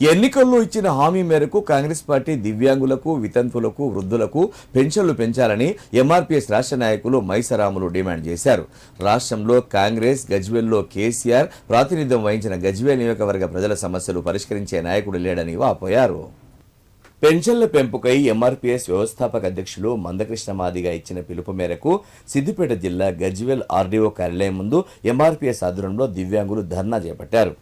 ఎన్నికల్లో ఇచ్చిన హామీ మేరకు కాంగ్రెస్ పార్టీ దివ్యాంగులకు వితంతులకు వృద్ధులకు పెన్షన్లు పెంచాలని ఎంఆర్పీఎస్ రాష్ట్ర నాయకులు మైసరాములు డిమాండ్ చేశారు. రాష్ట్రంలో కాంగ్రెస్ గజ్వేల్లో కేసీఆర్ ప్రాతినిధ్యం వహించిన గజ్వేల్ నియోజకవర్గ ప్రజల సమస్యలు పరిష్కరించే నాయకుడు లేడని వాపోయారు. పెన్షన్ల పెంపుకై ఎంఆర్పీఎస్ వ్యవస్థాపక అధ్యక్షులు మందకృష్ణ మాదిగా ఇచ్చిన పిలుపు మేరకు సిద్దిపేట జిల్లా గజ్వేల్ ఆర్డీఓ కార్యాలయం ముందు ఎంఆర్పీఎస్ ఆధ్వర్యంలో దివ్యాంగులు ధర్నా చేపట్టారు.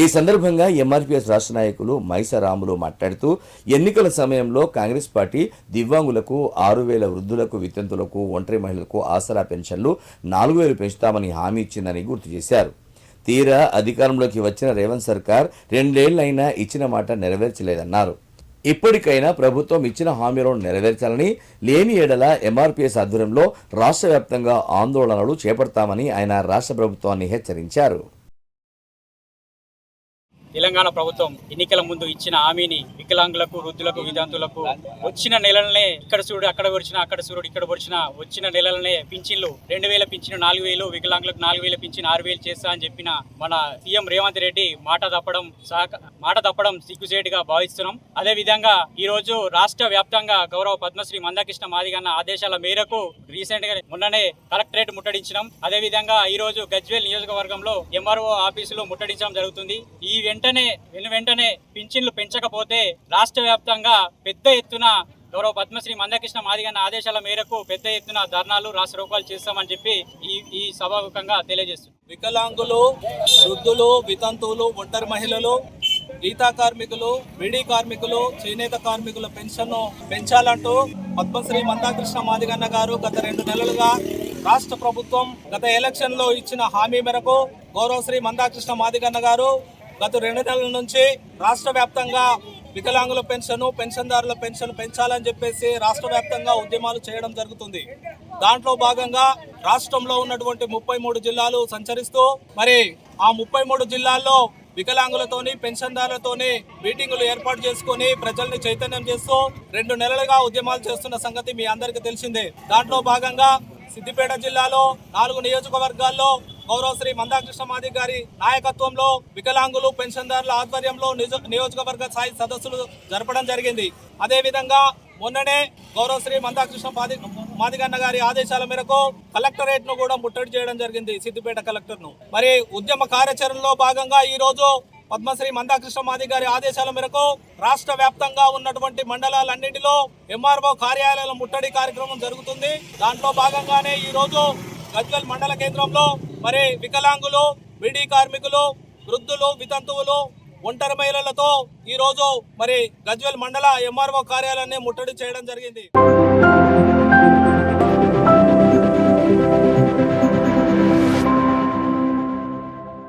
ఈ సందర్భంగా ఎంఆర్పీఎస్ రాష్ట్ర నాయకులు మైసరాములు మాట్లాడుతూ ఎన్నికల సమయంలో కాంగ్రెస్ పార్టీ దివ్యాంగులకు ఆరు వేల వృద్ధులకు వితంతులకు ఒంటరి మహిళలకు ఆసరా పెన్షన్లు నాలుగు వేలు పెంచుతామని హామీ ఇచ్చిందని గుర్తు చేశారు. తీరా అధికారంలోకి వచ్చిన రేవంత్ సర్కార్ రెండేళ్ళైనా ఇచ్చిన మాట నెరవేర్చలేదన్నారు. ఇప్పటికైనా ప్రభుత్వం ఇచ్చిన హామీలను నెరవేర్చాలని లేని ఏడల ఎంఆర్పీఎస్ ఆధ్వర్యంలో రాష్ట్ర వ్యాప్తంగా ఆందోళనలు చేపడతామని ఆయన రాష్ట్ర ప్రభుత్వాన్ని హెచ్చరించారు. తెలంగాణ ప్రభుత్వం ఎన్నికల ముందు ఇచ్చిన హామీని వికలాంగులకు వృద్ధులకు విధాంతులకు వచ్చిన నెలలనే ఇక్కడ సూర్యుడు అక్కడ వచ్చిన అక్కడ సూర్యుడు ఇక్కడ వచ్చిన వచ్చిన నెలలనే పింఛన్లు రెండు వేల పింఛన్ నాలుగు వేలు వికలాంగులకు నాలుగు వేల పింఛన్ ఆరు వేలు చేస్తా అని చెప్పిన మన సీఎం రేవంత్ రెడ్డి మాట తప్పడం సహక మాట తప్పడం సిగ్గుచేటుగా భావిస్తున్నాం. అదే విధంగా ఈ రోజు రాష్ట్ర వ్యాప్తంగా గౌరవ పద్మశ్రీ మందాకృష్ణ మాదిగన్న ఆదేశాల మేరకు రీసెంట్గా మొన్ననే కలెక్టరేట్ ముట్టడించినాం. అదే విధంగా ఈ రోజు గజ్వేల్ నియోజకవర్గంలో ఎంఆర్ఓ ఆఫీసులో ముట్టడించడం జరుగుతుంది. ఈ వెంట వెంటనే వెను వెంటనే పింఛన్లు పెంచకపోతే రాష్ట్ర వ్యాప్తంగా పెద్ద ఎత్తున గౌరవ పద్మశ్రీ మందకృష్ణ మాదిగన్న ఆదేశాల మేరకు పెద్ద ఎత్తున ధర్నాలు రాష్ట్ర రూపాయలు చేస్తామని చెప్పి ఈ ఈ సభాముఖంగా తెలియజేస్తుంది వికలాంగులు వృద్ధులు వితంతువులు ఒంటరి మహిళలు గీతా కార్మికులు విడి కార్మికులు చేనేత కార్మికుల పెన్షన్ పెంచాలంటూ పద్మశ్రీ మందాకృష్ణ మాదిగన్న గారు గత రెండు నెలలుగా రాష్ట్ర ప్రభుత్వం గత ఎలక్షన్లో ఇచ్చిన హామీ మేరకు గౌరవ శ్రీ మందాకృష్ణ మాదిగన్న గారు గత రెండు నెలల నుంచి రాష్ట్ర వ్యాప్తంగా వికలాంగుల పెన్షన్ పెన్షన్దారుల పెన్షన్ పెంచాలని చెప్పేసి రాష్ట్ర వ్యాప్తంగా ఉద్యమాలు చేయడం జరుగుతుంది. దాంట్లో భాగంగా రాష్ట్రంలో ఉన్నటువంటి ముప్పై మూడు జిల్లాలు సంచరిస్తూ మరి ఆ ముప్పై మూడు జిల్లాల్లో వికలాంగులతోని పెన్షన్దారులతోని మీటింగులు ఏర్పాటు చేసుకొని ప్రజల్ని చైతన్యం చేస్తూ రెండు నెలలుగా ఉద్యమాలు చేస్తున్న సంగతి మీ అందరికీ తెలిసిందే. దాంట్లో భాగంగా సిద్దిపేట జిల్లాలో నాలుగు నియోజకవర్గాల్లో గౌరవ శ్రీ మందాకృష్ణ మాది గారి నాయకత్వంలో వికలాంగులు పెన్షన్దారుల ఆధ్వర్యంలో నియోజకవర్గ స్థాయి సదస్సులు జరపడం జరిగింది. అదేవిధంగా మొన్ననే గౌరవ శ్రీ మందాకృష్ణ మాది మాదిగన్న గారి ఆదేశాల మేరకు కలెక్టరేట్ను కూడా ముట్టడి చేయడం జరిగింది సిద్దిపేట కలెక్టర్ను మరి ఉద్యమ కార్యాచరణలో భాగంగా ఈ రోజు పద్మశ్రీ మందాకృష్ణ మాది గారి ఆదేశాల మేరకు రాష్ట్ర వ్యాప్తంగా ఉన్నటువంటి మండలాలన్నింటిలో ఎంఆర్ఓ కార్యాలయాల ముట్టడి కార్యక్రమం జరుగుతుంది. దాంట్లో భాగంగానే ఈ రోజు గజ్వల్ మండల కేంద్రంలో మరి వికలాంగులు బీడీ కార్మికులు వృద్ధులు వితంతువులు ఒంటరి మహిళలతో ఈ రోజు మరి గజ్వల్ మండల ఎంఆర్ఓ కార్యాలయాన్ని ముట్టడి చేయడం జరిగింది.